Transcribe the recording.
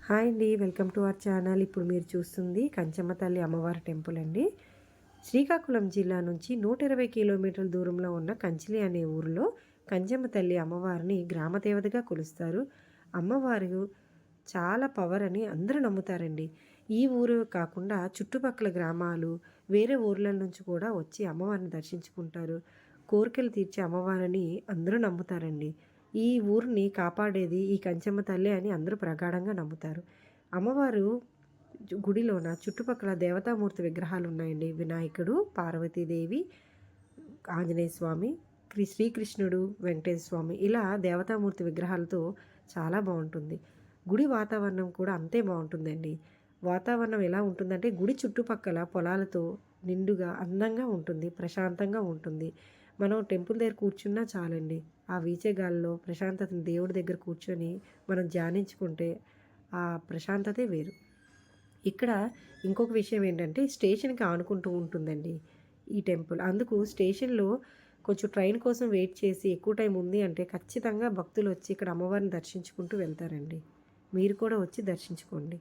Hi అండి welcome to our channel. ఇప్పుడు మీరు చూస్తుంది కంచమ్మ తల్లి అమ్మవారి టెంపుల్ అండి. శ్రీకాకుళం జిల్లా నుంచి నూట ఇరవై కిలోమీటర్ల దూరంలో ఉన్న కంచిలి అనే ఊరిలో కంచమ్మ తల్లి అమ్మవారిని గ్రామదేవతగా కొలుస్తారు. అమ్మవారు చాలా పవర్ అని అందరూ నమ్ముతారండి. ఈ ఊరు కాకుండా చుట్టుపక్కల గ్రామాలు వేరే ఊర్ల నుంచి కూడా వచ్చి అమ్మవారిని దర్శించుకుంటారు. కోరికలు తీర్చే అమ్మవారిని అందరూ నమ్ముతారండి. ఈ ఊరిని కాపాడేది ఈ కంచమ్మ తల్లి అని అందరూ ప్రగాఢంగా నమ్ముతారు. అమ్మవారు గుడిలోన చుట్టుపక్కల దేవతామూర్తి విగ్రహాలు ఉన్నాయండి వినాయకుడు పార్వతీదేవి ఆంజనేయ స్వామి శ్రీకృష్ణుడు వెంకటేశ్వర స్వామి ఇలా దేవతామూర్తి విగ్రహాలతో చాలా బాగుంటుంది. గుడి వాతావరణం కూడా అంతే బాగుంటుందండి. వాతావరణం ఎలా ఉంటుందంటే గుడి చుట్టుపక్కల పొలాలతో నిండుగా అందంగా ఉంటుంది ప్రశాంతంగా ఉంటుంది. మనం టెంపుల్ దగ్గర కూర్చున్నా చాలండి. ఆ వీచే గాలిలో ప్రశాంతతని దేవుడి దగ్గర కూర్చొని మనం ధ్యానించుకుంటే ఆ ప్రశాంతతే వేరు. ఇక్కడ ఇంకొక విషయం ఏంటంటే స్టేషన్కి ఆనుకుంటూ ఉంటుందండి ఈ టెంపుల్. అందుకు స్టేషన్లో కొంచెం ట్రైన్ కోసం వెయిట్ చేసి ఎక్కువ టైం ఉంది అంటే ఖచ్చితంగా భక్తులు వచ్చి ఇక్కడ అమ్మవారిని దర్శించుకుంటూ వెళ్తారండి. మీరు కూడా వచ్చి దర్శించుకోండి.